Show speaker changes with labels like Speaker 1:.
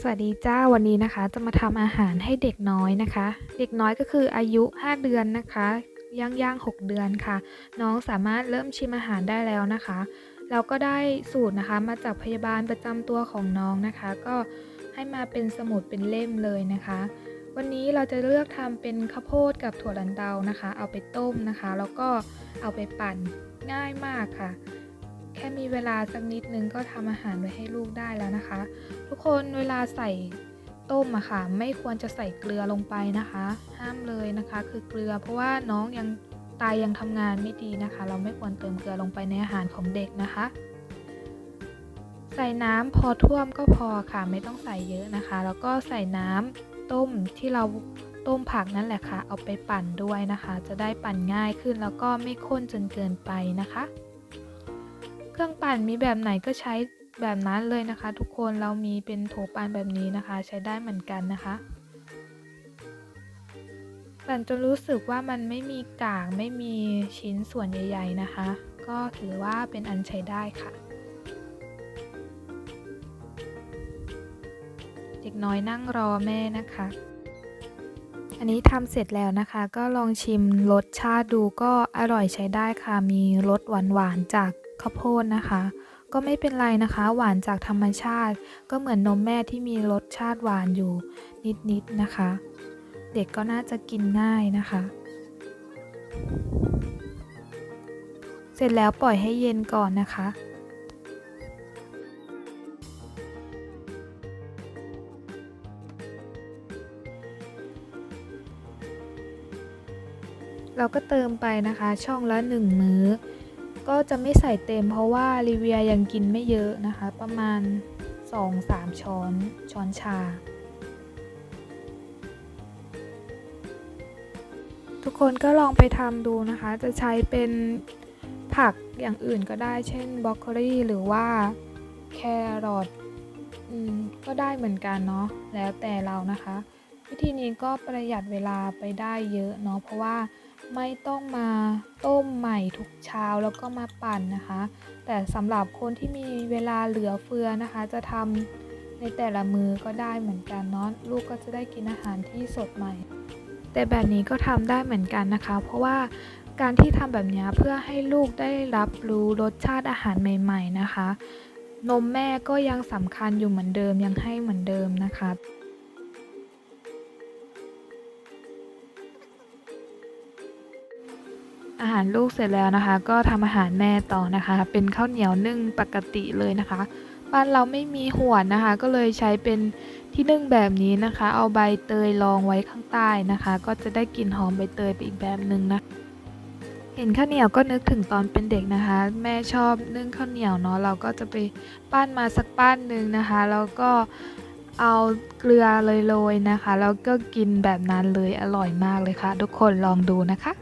Speaker 1: สวัสดีจ้าวันนี้นะคะ จะมาทำอาหารให้เด็กน้อยนะคะ เด็กน้อยก็คืออายุ 5 เดือนนะคะย่างย่าง6เดือนค่ะ น้องสามารถเริ่มชิมอาหารได้แล้วนะคะ เราก็ได้สูตรนะคะ มาจากพยาบาลประจำตัวของน้องนะคะ ก็ให้มาเป็นสมุดเป็นเล่มเลยนะคะ วันนี้เราจะเลือกทำเป็นข้าวโพดกับถั่วลันเตานะคะ เอาไปต้มนะคะ แล้วก็เอาไปปั่นง่ายมากค่ะ แค่มีเวลาสักนิดนึงก็ทำอาหารไว้ให้ลูกได้แล้วนะคะ ทุกคนเวลาใส่ต้มอะค่ะ ไม่ควรจะใส่เกลือลงไปนะคะ ห้ามเลยนะคะ คือเกลือ เพราะว่าน้องยังตายยังทำงานไม่ดีนะคะ เราไม่ควรเติมเกลือลงไปในอาหารของเด็กนะคะ ใส่น้ำพอท่วมก็พอค่ะ ไม่ต้องใส่เยอะนะคะ แล้วก็ใส่น้ำต้มที่เราต้มผักนั่นแหละค่ะ เอาไปปั่นด้วยนะคะ จะได้ปั่นง่ายขึ้นแล้วก็ไม่ข้นจนเกินไปนะคะ เครื่องปั่นมีแบบไหนก็ใช้แบบนั้นเลยนะคะ ทุกคนเรามีเป็นโถปั่นแบบนี้นะคะ ใช้ได้เหมือนกันนะคะปั่นจนรู้สึกว่ามันไม่มีกากไม่มีชิ้นส่วนใหญ่ ๆนะคะ ก็ถือว่าเป็นอันใช้ได้ค่ะ เด็กน้อยนั่งรอแม่นะคะ อันนี้ทำเสร็จแล้วนะคะ ก็ลองชิมรสชาติดูก็อร่อยใช้ได้ค่ะ มีรสหวานๆจาก ข้าวโพดนะคะ ก็ไม่เป็นไรนะคะ หวานจากธรรมชาติ ก็เหมือนนมแม่ที่มีรสชาติหวานอยู่นิดๆนะคะ เด็กก็น่าจะกินง่ายนะคะ เสร็จแล้วปล่อยให้เย็นก่อนนะคะเราก็เติมไปนะคะช่องละ 1 มื้อ ก็จะไม่ใส่เต็มเพราะว่าลิเวียยังกินไม่เยอะนะคะ ประมาณ 2-3 ช้อนช้อนชา ทุกคนก็ลองไปทำดูนะคะ จะใช้เป็นผักอย่างอื่นก็ได้ เช่นบรอกโคลีหรือว่าแครอทก็ได้เหมือนกันเนาะแล้วแต่เรานะคะ วิธีนี้ก็ประหยัดเวลาไปได้เยอะเนาะเพราะว่าไม่ต้องมาต้มใหม่ทุกเช้าแล้วก็มาปั่นนะคะ แต่สำหรับคนที่มีเวลาเหลือเฟือนะคะ จะทำในแต่ละมือก็ได้เหมือนกันเนาะลูกก็จะได้กินอาหารที่สดใหม่ แต่แบบนี้ก็ทำได้เหมือนกันนะคะ เพราะว่าการที่ทำแบบนี้เพื่อให้ลูกได้รับรู้รสชาติอาหารใหม่ ๆ นะคะ นมแม่ก็ยังสำคัญอยู่เหมือนเดิมยังให้เหมือนเดิมนะคะ อาหารลูกเสร็จแล้วนะคะ ก็ทำอาหารแม่ต่อนะคะ เป็นข้าวเหนียวนึ่งปกติเลยนะคะ บ้านเราไม่มีหวนนะคะ ก็เลยใช้เป็นที่นึ่งแบบนี้นะคะ เอาใบเตยรองไว้ข้างใต้นะคะ ก็จะได้กลิ่นหอมใบเตยไปอีกแบบหนึ่งนะเห็นข้าวเหนียวก็นึกถึงตอนเป็นเด็กนะคะ แม่ชอบนึ่งข้าวเหนียวเนาะเราก็จะไปปั้นมาสักปั้นหนึ่งนะคะแล้วก็เอาเกลือเลยโรยนะคะแล้วก็กินแบบนั้นเลยอร่อยมากเลยค่ะ ทุกคนลองดูนะคะ